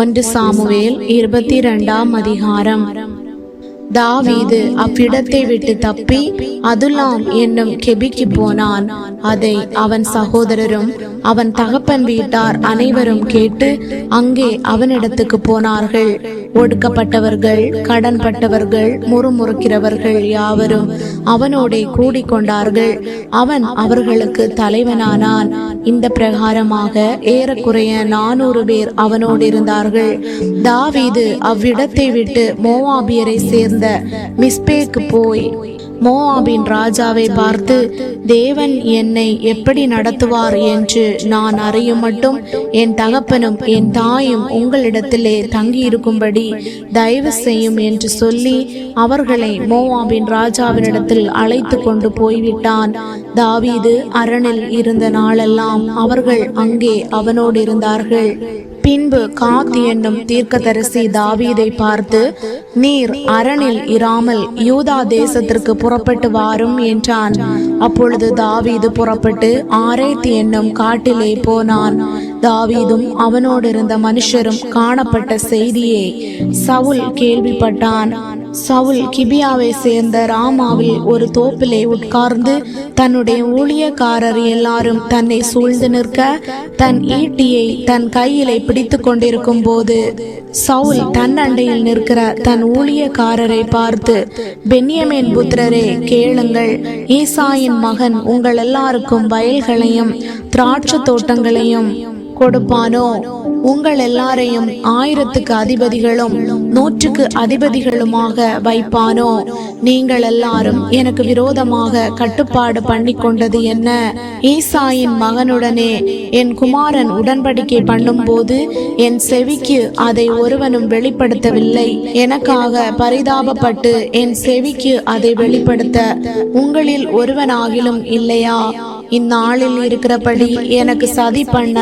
ഒന്ന് സാമുവേൽ ഇരുപത്തിരണ്ടാം അധികാരം. தாவீது அவ்விடத்தை விட்டு தப்பி அதுலாம் என்னும் கெபிக்கு போனான். அதை அவன் சகோதரரும் அவன் தகப்பன் வீட்டார் அனைவரும் கேட்டு அங்கே அவனிடத்துக்கு போனார்கள். ஒடுக்கப்பட்டவர்கள் கடன்பட்டவர்கள் முறுமுறுக்கிறவர்கள் யாவரும் அவனோடே கூடிக்கொண்டார்கள் அவன் அவர்களுக்கு தலைவனானான். இந்த பிரகாரமாக ஏறக்குறைய நானூறு பேர் அவனோடு இருந்தார்கள். தாவீது அவ்விடத்தை விட்டு மோவாபியரை சேர்ந்த மிஸ்பேக்கு போய் மோஆபின் ராஜாவை பார்த்து தேவன் என்னை எப்படி நடத்துவார் என்று நான் அறியும் மட்டும் என் தகப்பனும் என் தாயும் உங்களிடத்திலே தங்கியிருக்கும்படி தயவு செய்யும் என்று சொல்லி அவர்களை மோவாபின் ராஜாவினிடத்தில் அழைத்து கொண்டு போய்விட்டான். தாவீது அரணில் இருந்த நாளெல்லாம் அவர்கள் அங்கே அவனோடு இருந்தார்கள். பின்பு காத் என்னும் தீர்க்கதரிசி தாவீதை பார்த்து நீர் அரணில் இராமல் யூதா தேசத்திற்கு புறப்பட்டு வாரும் என்றான். அப்பொழுது தாவீது புறப்பட்டு ஆரேத் என்னும் காட்டிலே போனான். தாவீதும் அவனோடு இருந்த மனுஷரும் காணப்பட்ட செய்தியை சவுல் கேள்விப்பட்டான். சவுல் கிபியாவை சேர்ந்த ராமாவில் ஒரு தோப்பிலே உட்கார்ந்து தன்னுடைய ஊழியக்காரர் எல்லாரும் தன்னை சூழ்ந்து நிற்க தன் ஈட்டியை தன் கையிலே பிடித்து கொண்டிருக்கும் போது சவுல் தன் அண்டையில் நிற்கிற தன் ஊழியக்காரரை பார்த்து பென்யமேன் புத்திரரே கேளுங்கள். ஈசாயின் மகன் உங்கள் எல்லாருக்கும் வயல்களையும் திராட்சை தோட்டங்களையும் கொடுப்பானோ? உங்கள் எல்லாரையும் ஆயிரத்துக்கு அதிபதிகளும் நூற்றுக்கு அதிபதிகளுமாக வைப்பானோ? நீங்கள் எல்லாரும் எனக்கு விரோதமாக கட்டுப்பாடு பண்ணி கொண்டது என்ன? ஈசாயின் மகனுடனே என் குமாரன் உடன்படிக்கை பண்ணும்போது என் செவிக்கு அதை ஒருவனும் வெளிப்படுத்தவில்லை. எனக்காக பரிதாபப்பட்டு என் செவிக்கு அதை வெளிப்படுத்த உங்களில் ஒருவனாகிலும் இல்லையா? இந்நாளில் இருக்கிறபடி எனக்கு சதி பண்ண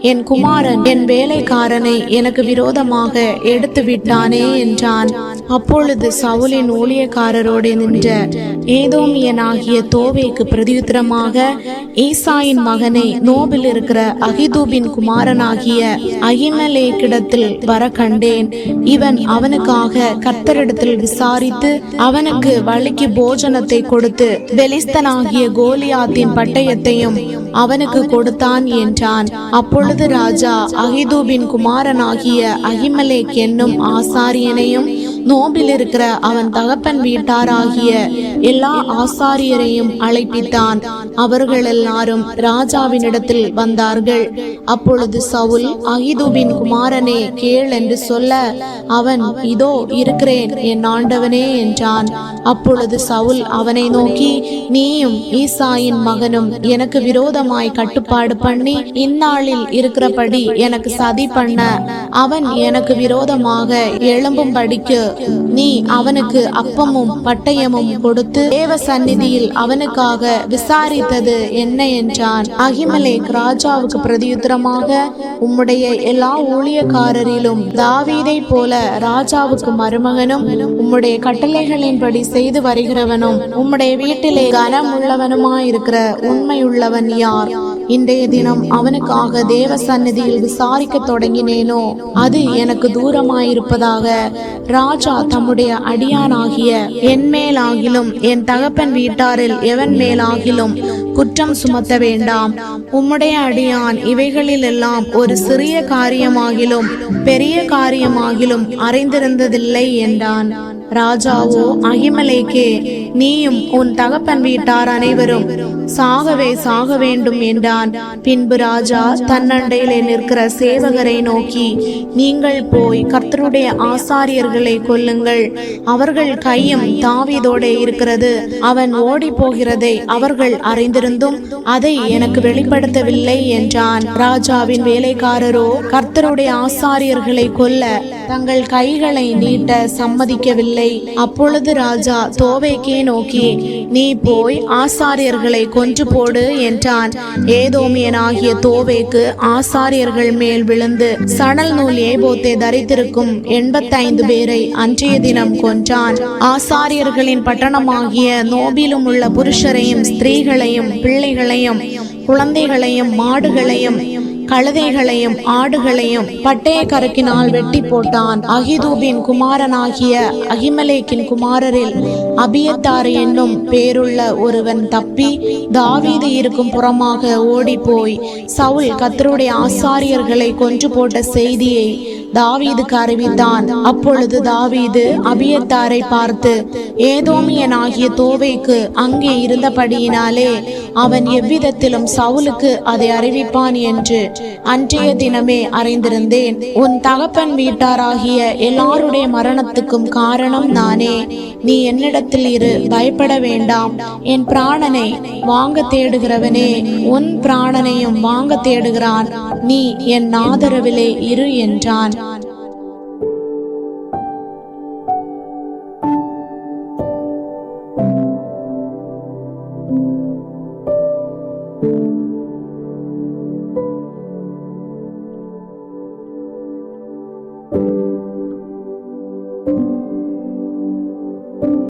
என் குமாரன் என் வேலைக்காரனை எனக்கு விரோதமாக எடுத்து விட்டானே என்றான். அப்பொழுது சவுலின் ஊழியக்காரரோடு நின்ற ஏதோமியனாகிய தோவேக்கு பிரதியுத்திரமாக ஈசாயின் மகனை நோபில் இருக்கிற அகிதூபின் குமாரனாகிய அகிமலேக்கிடத்தில் வர கண்டேன் இவன் அவனுக்காக கர்த்தரிடத்தில் விசாரித்து அவனுக்கு வழிக்கு போஜனத்தை கொடுத்து வெளிஸ்தனாகிய கோலியாத்தின் பட்டயத்தையும் அவனுக்கு கொடுத்தான் என்றான். அப்பொழுது ராஜா அகிதூபின் குமாரனாகிய அகிமலேக் என்னும் ஆசாரியனையும் நோம்பில் இருக்கிற அவன் தகப்பன் வீட்டாராகிய எல்லா ஆசாரியரையும் அழைப்பித்தான். அவர்கள் எல்லாரும் ராஜாவினிடத்தில் வந்தார்கள். அப்பொழுது சவுல் அகிதுவின் குமாரனே கேள் என்று சொல்ல அவன் இதோ இருக்கிறேன் என் ஆண்டவனே என்றான். அப்பொழுது சவுல் அவனை நோக்கி நீயும் ஈசாயின் மகனும் எனக்கு விரோதமாய் கட்டுப்பாடு பண்ணி இந்நாளில் இருக்கிறபடி எனக்கு சதி பண்ண. அவன் எனக்கு விரோதமாக எழும்பும்படிக்கு நீ அவனுக்கு அப்பமும் பட்டயமும் கொடுத்து தேவ சந்நிதியில் அவனுக்காக விசாரித்தது என்ன என்றான் அகிமலேக் ராஜாவுக்கு பிரதியுத்தரமாக உம்முடைய எல்லா ஊழியக்காரரிலும் தாவீதை போல ராஜாவுக்கு மருமகனும் உம்முடைய கட்டளைகளின்படி செய்து வருகிறவனும் உம்முடைய வீட்டிலே கனம் உள்ளவனுமாயிருக்கிற உண்மையுள்ளவன் யார்? இன்றைய தினம் அவனுக்காக தேவ சந்நிதியில் விசாரிக்க தொடங்கினேனோ? அது எனக்கு தூரமாயிருப்பதாக ராஜா தம்முடைய அடியானாகிய என் மேலாகிலும் என் தகப்பன் வீட்டாரில் எவன் மேலாகிலும் குற்றம் சுமத்த வேண்டாம். உம்முடைய அடியான் இவைகளிலெல்லாம் ஒரு சிறிய காரியமாகிலும் பெரிய காரியமாகிலும் அறிந்திருந்ததில்லை என்றான். ராஜாவோ அகிமலேக்கே நீயும் உன் தகப்பன் வீட்டார் அனைவரும் சாகவே சாக வேண்டும் என்றான். பின்பு ராஜா தன்னண்டையிலே நிற்கிற சேவகரை நோக்கி நீங்கள் போய் கர்த்தருடைய ஆசாரியர்களை கொல்லுங்கள். அவர்கள் கையும் தாவிதோட இருக்கிறது. அவன் ஓடி போகிறதை அவர்கள் அறிந்திருந்தும் அதை எனக்கு வெளிப்படுத்தவில்லை என்றான். ராஜாவின் வேலைக்காரரோ கர்த்தருடைய ஆசாரியர்களை கொல்ல தங்கள் கைகளை நீட்ட சம்மதிக்கவில்லை. அப்பொழுது ராஜா தோவேக்கே நோக்கி நீ போய் ஆசாரியர்களை கொன்று போடு என்றான். ஏதோமியனாகிய தோவேக்கு ஆசாரியர்கள் மேல் விழுந்து சணல் நூல் ஏபோத்தை தரித்திருக்கும் எண்பத்தைந்து பேரை அன்றைய தினம் கொன்றான். ஆசாரியர்களின் பட்டணமாகிய நோபிலும் உள்ள புருஷரையும் ஸ்திரீகளையும் பிள்ளைகளையும் குழந்தைகளையும் மாடுகளையும் கழுதைகளையும் ஆடுகளையும் பட்டய கருக்கினால் வெட்டி போட்டான். அகிதூபின் குமாரனாகிய அகிமலேக்கின் குமாரரில் அபியத்தார் என்னும் பேருள்ள ஒருவன் தப்பி தாவீது இருக்கும் புறமாக ஓடிப்போய் சவுல் கத்தருடைய ஆசாரியர்களை கொன்று போட்ட செய்தியை தாவீதுக்கு அறிவித்தான். அப்பொழுது தாவீது அபியத்தாரை பார்த்து ஏதோமியனாகிய தோவைக்கு அங்கே இருந்தபடியினாலே அவன் எவ்விதத்திலும் சவுலுக்கு அதை அறிவிப்பான் என்று அன்றைய தினமே அறிந்திருந்தேன். உன் தகப்பன் வீட்டாராகிய எல்லாருடைய மரணத்துக்கும் காரணம் நானே. நீ என்னிடத்தில் இரு பயப்பட வேண்டாம். என் பிராணனை வாங்க தேடுகிறவனே உன் பிராணனையும் வாங்க தேடுகிறான். நீ என் ஆதரவிலே இரு என்றான்.